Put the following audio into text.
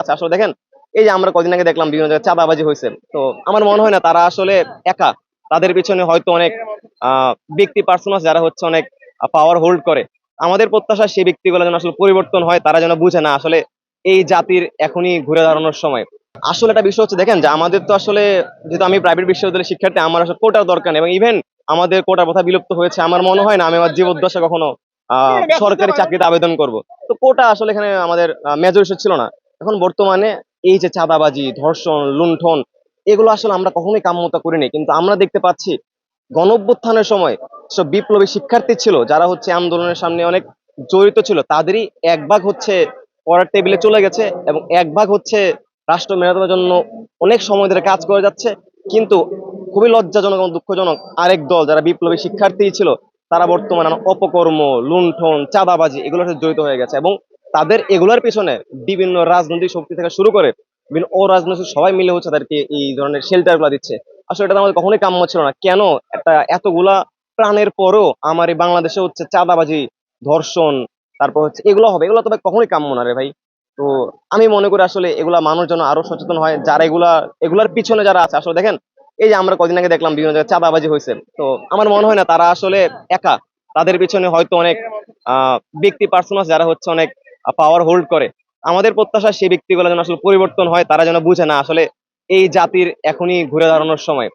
আচ্ছা আসলে দেখেন, এই যে আমরা কদিন আগে দেখলাম বিভিন্ন জায়গায় চাঁদাবাজি হয়েছে, তো আমার মনে হয় না তারা আসলে একা, তাদের পিছনে হয়তো অনেক ব্যক্তি পার্সন আছে যারা হচ্ছে অনেক পাওয়ার হোল্ড করে। আমাদের প্রত্যাশা সেই ব্যক্তিগুলো যেন আসলে পরিবর্তন হয়, তারা যেন বুঝে না আসলে এই জাতির এখনই ঘুরে দাঁড়ানোর সময়। আসলে একটা বিষয় হচ্ছে, দেখেন, যে আমাদের তো আসলে, যেহেতু আমি প্রাইভেট বিশ্ববিদ্যালয়ের শিক্ষার্থী, আমার আসলে কোটার দরকার এবং ইভেন আমাদের কোটার কথা বিলুপ্ত হয়েছে, আমার মনে হয় না আমি আমার জীবদ্দশা কখনো সরকারি চাকরিতে আবেদন করব। তো কোটা আসলে এখানে আমাদের মেজরিটি ছিল না। এখন বর্তমানে এই যে চাঁদাবাজি, ধর্ষণ, লুণ্ঠন, এগুলো আসলে আমরা কখনোই কাম্যতা করিনি। কিন্তু আমরা দেখতে পাচ্ছি গণ অভ্যুত্থানের সময় সব বিপ্লবী শিক্ষার্থী ছিল, যারা হচ্ছে আন্দোলনের সামনে অনেক জড়িত ছিল, তাদেরই এক ভাগ হচ্ছে পড়ার টেবিলে চলে গেছে এবং এক ভাগ হচ্ছে রাষ্ট্র মেরামতের জন্য অনেক সময় ধরে কাজ করে যাচ্ছে। কিন্তু খুবই লজ্জাজনক এবং দুঃখজনক আরেক দল, যারা বিপ্লবী শিক্ষার্থী ছিল, তারা বর্তমানে অপকর্ম, লুণ্ঠন, চাঁদাবাজি, এগুলোর সাথে জড়িত হয়ে গেছে এবং তাদের এগুলোর পিছনে বিভিন্ন রাজনৈতিক শক্তি থেকে শুরু করে বিভিন্ন অরাজনৈতিক সবাই মিলে হচ্ছে তাদেরকে এই ধরনের শেল্টারগুলা দিচ্ছে। আসলে এটা আমাদের কখনোই কাম্য ছিল না। কেন? একটা এতগুলা প্রাণের পরও আমার এই বাংলাদেশে হচ্ছে চাঁদাবাজি, ধর্ষণ, তারপর হচ্ছে এগুলো হবে। এগুলো তো ভাই কখনোই কাম্য না রে ভাই। তো আমি মনে করি আসলে এগুলা মানুষ যেন আরও সচেতন হয়, যারা এগুলা, এগুলার পিছনে যারা আছে, আসলে দেখেন, এই যে আমরা কদিন আগে দেখলাম বিভিন্ন জায়গায় চাঁদাবাজি হয়েছে। তো আমার মনে হয় না তারা আসলে একা। তাদের পিছনে হয়তো অনেক, আহ, ব্যক্তি পার্সন আছে যারা হচ্ছে অনেক পাওয়ার হোল্ড করে। আমাদের প্রত্যাশা সেই ব্যক্তিগুলো যেন আসলে পরিবর্তন হয়, তারা যেন বুঝে না আসলে এই জাতির এখনই ঘুরে দাঁড়ানোর সময়।